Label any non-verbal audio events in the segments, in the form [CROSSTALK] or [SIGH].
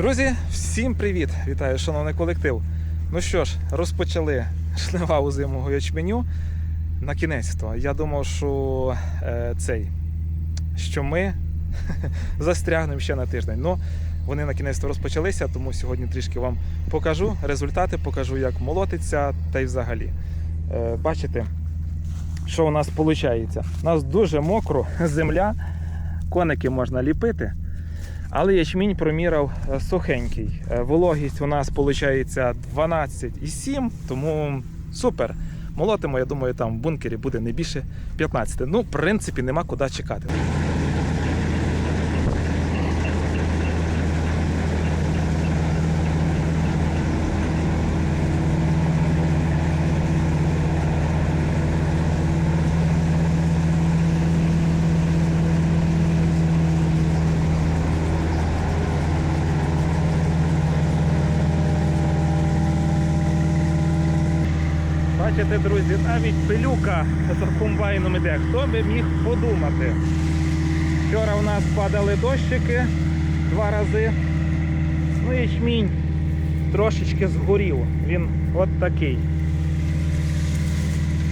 Друзі, всім привіт! Вітаю, шановний колектив. Ну що ж, розпочали [LAUGHS] жнива у зимового ячменю. На кінець то. Я думав, що е, цей, що ми [LAUGHS] застрягнемо ще на тиждень. Ну, вони на кінець розпочалися, тому сьогодні трішки вам покажу результати, покажу, як молотиться та й взагалі. Е, бачите, що у нас виходить? У нас дуже мокро, земля, коники можна ліпити. Але ячмінь промірав е, сухенький. Е, Вологість у нас виходить 12,7, тому супер. Молотимо, я думаю, там в бункері буде не більше 15. Ну, в принципі, нема куди чекати. Бачите, друзі, навіть пилюка за комбайном іде. Хто би міг подумати? Вчора у нас падали дощики два рази. Ну і ячмінь трошечки згорів. Він от такий.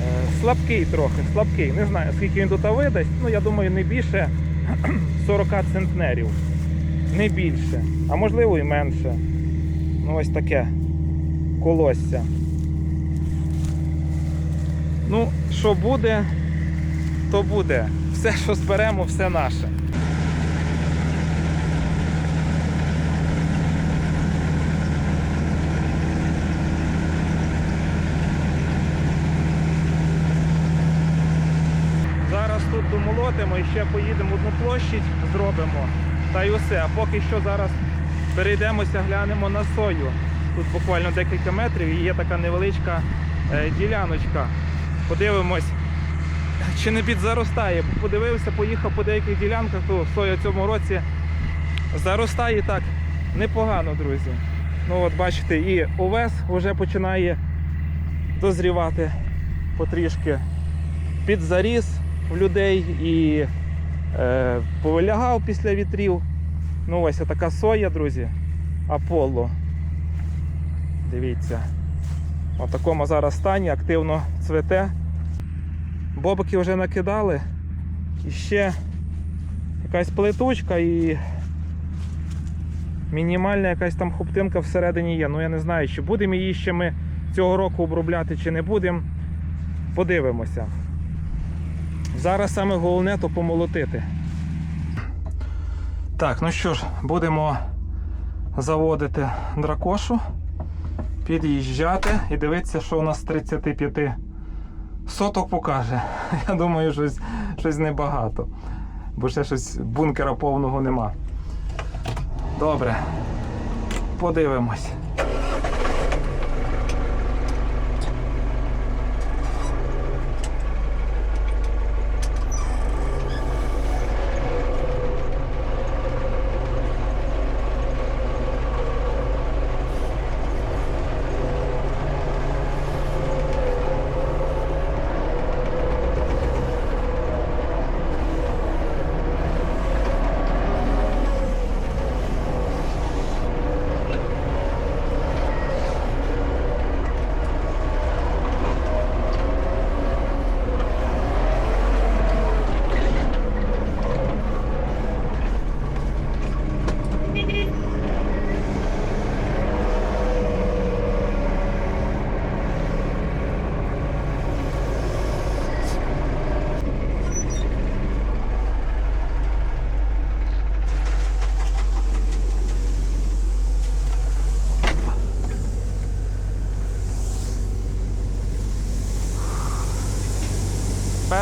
Е, Слабкий трохи, слабкий. Не знаю, скільки він тут видасть. Ну, я думаю, не більше [CLEARS THROAT] 40 центнерів. Не більше. А можливо і менше. Ну ось таке колосся. Ну, що буде, то буде. Все, що зберемо, все наше. Зараз тут домолотимо і ще поїдемо одну площадь, зробимо. Та й усе. А поки що зараз перейдемося, глянемо на сою. Тут буквально декілька метрів і є така невеличка е, діляночка. Подивимось, чи не підзаростає. Подивився, поїхав по деяких ділянках, то соя в цьому році заростає так непогано, друзі. Ну от бачите, і овес вже починає дозрівати потрішки. Підзаріс в людей і е, повилягав після вітрів. Ну ось така соя, друзі. Аполло. Дивіться. В такому зараз стані активно цвете. Бобики вже накидали. І ще якась плиточка і мінімальна якась там хоптинка всередині є. Ну я не знаю, чи будемо її ще ми цього року обробляти, чи не будемо. Подивимося. Зараз саме головне то помолотити. Так, ну що ж, будемо заводити дракошу під'їжджати і дивитися, що у нас з 35 соток покаже. [LAUGHS] Я думаю, щось, щось небагато. Бо ще щось бункера повного нема. Добре. Подивимось.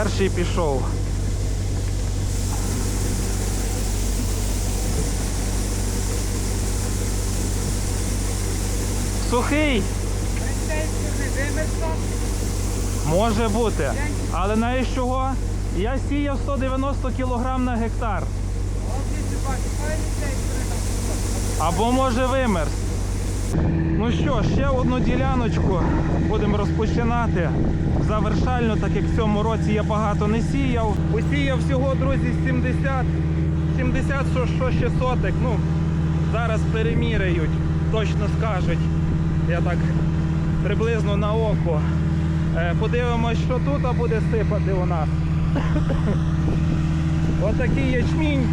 Перший пішов. Сухий може бути. Але знаєш чого? Я сіяв 190 кг на гектар. Або може вимерз. Ну що, ще одну діляночку будемо розпочинати. Завершально, так як в цьому році я багато не сіяв. Посіяв всього, друзі, 70, 70 що, ще сотик. Ну, Зараз переміряють, точно скажуть. Я так приблизно на око. Е, Подивимось, що тут буде сипати у нас. [COUGHS] Отакий ячмінь,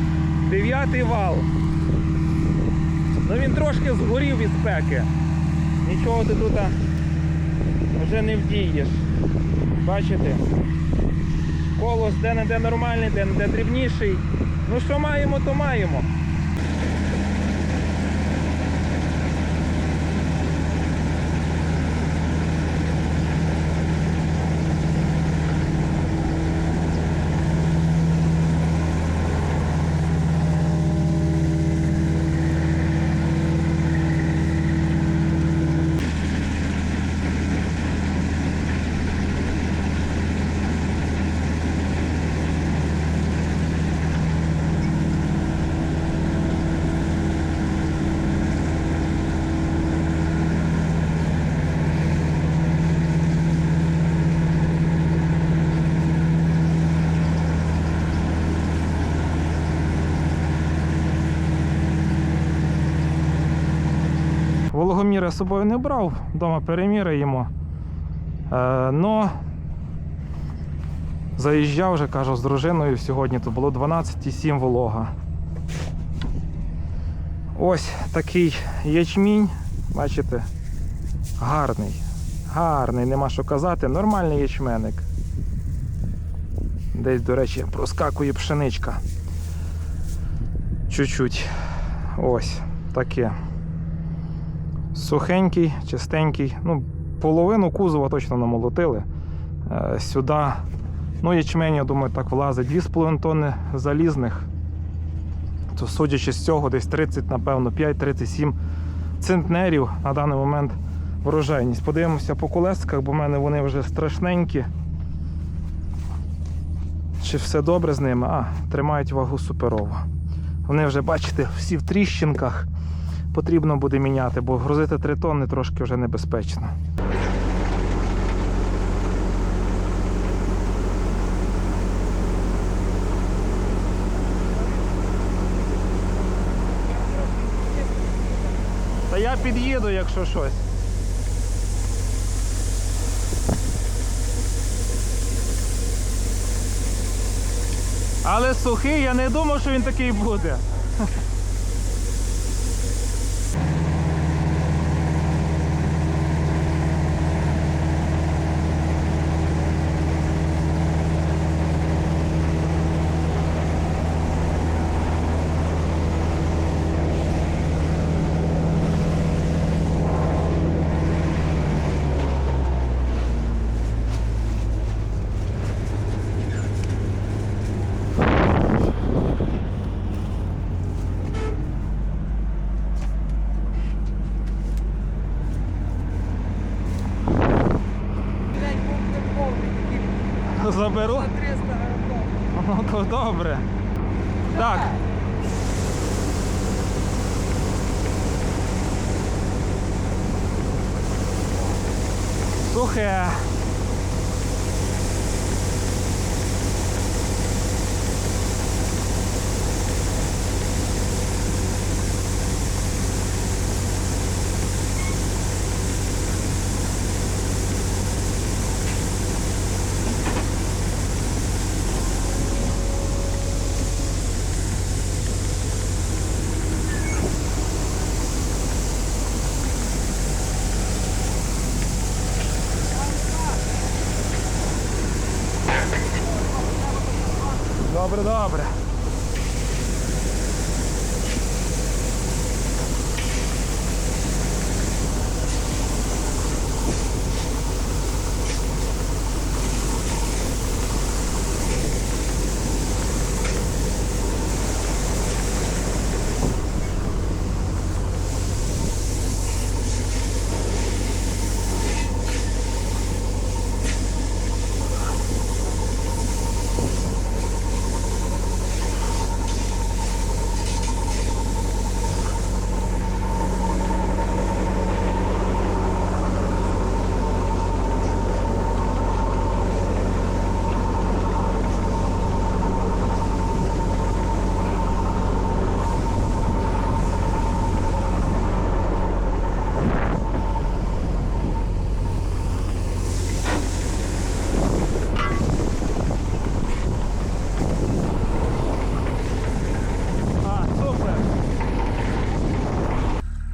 дев'ятий вал. Ну він трошки згорів від спеки. Нічого ти тут вже не вдієш. Бачите? Колос де-не-де нормальний, де-не-де дрібніший. Ну що маємо, то маємо. Вологоміри з собою не брав, вдома переміряємо. Е, но заїжджав вже, кажу, з дружиною сьогодні, то було 12,7 волога. Ось такий ячмінь, бачите, гарний, гарний, нема що казати, нормальний ячменник. Десь, до речі, проскакує пшеничка. Чуть-чуть. Ось таке. Сухенький, чистенький. Ну, половину кузова точно намолотили. Е, Сюди, ну, ячмень, я думаю, так влазить 2,5 тонни залізних. То, судячи з цього, десь 30, напевно, 5-37 центнерів на даний момент врожайність. Подивимося по колесках, бо в мене вони вже страшненькі. Чи все добре з ними? А, тримають вагу суперово. Вони вже, бачите, всі в тріщинках потрібно буде міняти, бо грузити 3 тонни трошки вже небезпечно. Та я під'їду, якщо щось. Але сухий, я не думав, що він такий буде. Заберу. за 300 гривень. Ну то добре. Так. Сухе.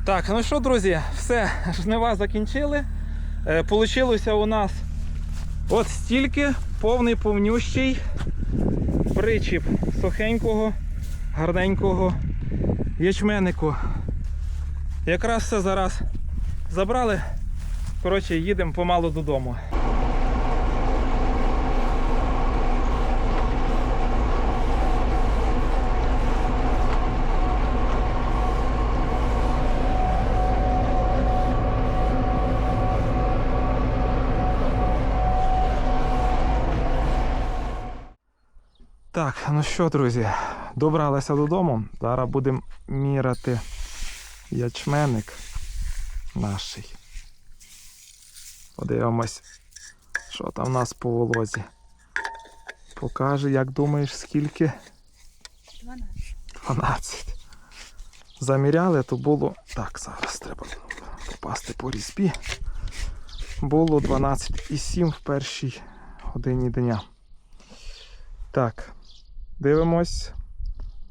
Так, ну що, друзі, все, жнива закінчили. Е, Получилося у нас от стільки повний повнющий причіп сухенького, гарненького ячменику. Якраз все зараз забрали. Коротше, їдемо помалу додому. Так, ну що, друзі, добралися додому. Зараз будемо міряти ячменник наший. Подивимось, що там в нас по волозі. Покаже, як думаєш, скільки? 12. 12. Заміряли, то було. Так, зараз треба попасти по різьбі. Було 12,7 в першій годині дня. Так, дивимось.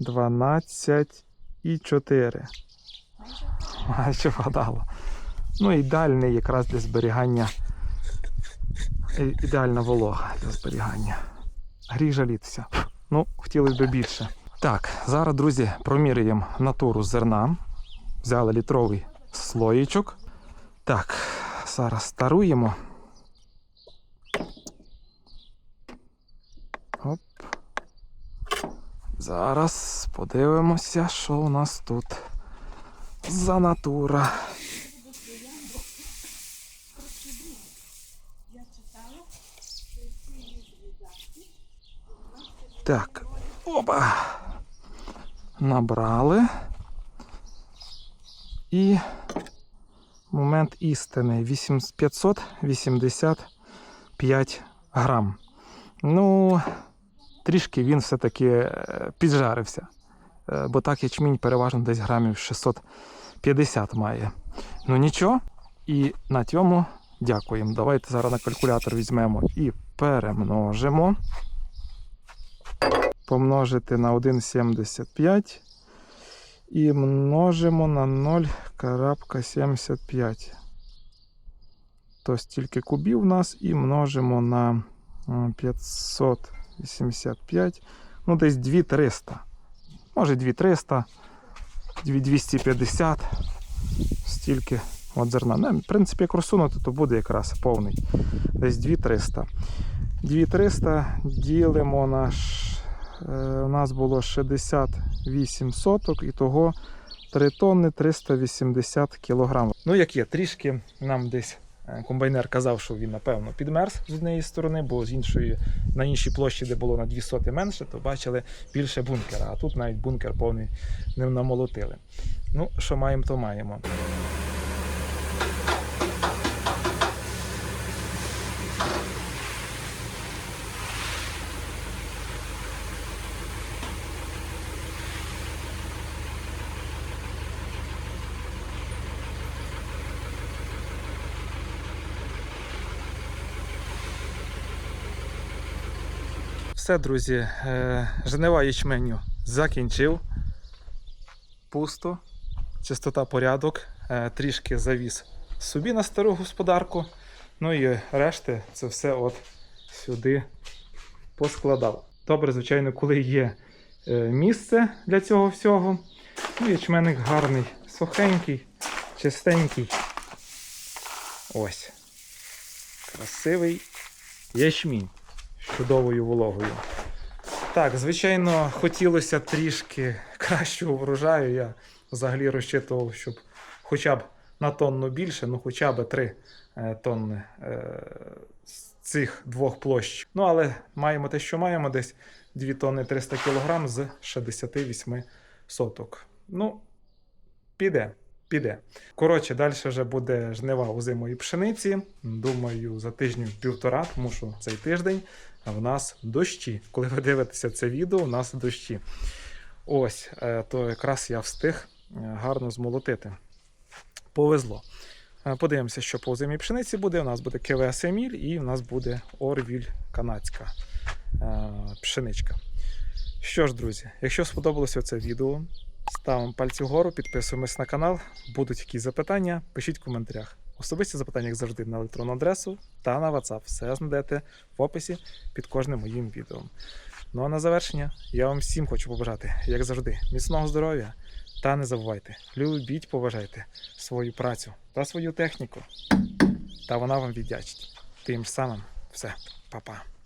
12,4. Майже вгадало. Ну, ідеальний якраз для зберігання. Ідеальна волога для зберігання. Гріх жалітися. Ну, хотілося б більше. Так, зараз, друзі, проміряємо натуру зерна. Взяли літровий слоїчок. Так, зараз таруємо. Оп. Зараз подивимося, що у нас тут за натура. Так, опа. Набрали. І момент істини 8 585 грам. Ну, трішки він все-таки е, піджарився. Е, бо так ячмінь переважно десь грамів 650 має. Ну нічого. І на цьому дякуємо. Давайте зараз на калькулятор візьмемо і перемножимо. Помножити на 1,75 і множимо на 0,75. Тобто стільки кубів у нас і множимо на е, 500. 85. Ну, десь 2300. Може 2300, 250, стільки от зерна. Ну, В принципі, як розсунути, то буде якраз повний. Десь 2300. 2300 ділимо наш. Е, у нас було 68 соток, і того 3 тонни 380 кілограмів. Ну, як є, трішки нам десь комбайнер казав, що він, напевно, підмерз з однієї сторони, бо з іншої, на іншій площі, де було на 2 соти менше, то бачили більше бункера. А тут навіть бункер повний не намолотили. Ну, що маємо, то маємо. Все, друзі, е, жнива ячменю закінчив. Пусто, чистота порядок, е, трішки завіз собі на стару господарку. Ну і решти це все от сюди поскладав. Добре, звичайно, коли є е, місце для цього всього. Ну, ячменник гарний, сухенький, чистенький. Ось. Красивий ячмінь чудовою вологою. Так, звичайно, хотілося трішки кращого врожаю. Я взагалі розчитував, щоб хоча б на тонну більше, ну хоча б 3 тонни е, з цих двох площ. Ну, але маємо те, що маємо, десь 2 тонни 300 кг з 68 соток. Ну, піде. Піде. Коротше, далі вже буде жнива озимої пшениці. Думаю, за тижнів-півтора, тому що цей тиждень в нас дощі. Коли ви дивитеся це відео, у нас дощі. Ось, е, то якраз я встиг е, гарно змолотити. Повезло. Е, Подивимося, що по озимій пшениці буде. У нас буде КВС Еміль і у нас буде Орвіль канадська пшеничка. Що ж, друзі, якщо сподобалося це відео, Ставимо пальці вгору, підписуємось на канал. Будуть якісь запитання, пишіть в коментарях. Особисті запитання, як завжди, на електронну адресу та на WhatsApp. Все знайдете в описі під кожним моїм відео. Ну а на завершення я вам всім хочу побажати, як завжди, міцного здоров'я. Та не забувайте, любіть, поважайте свою працю та свою техніку. Та вона вам віддячить. Тим самим все, па-па.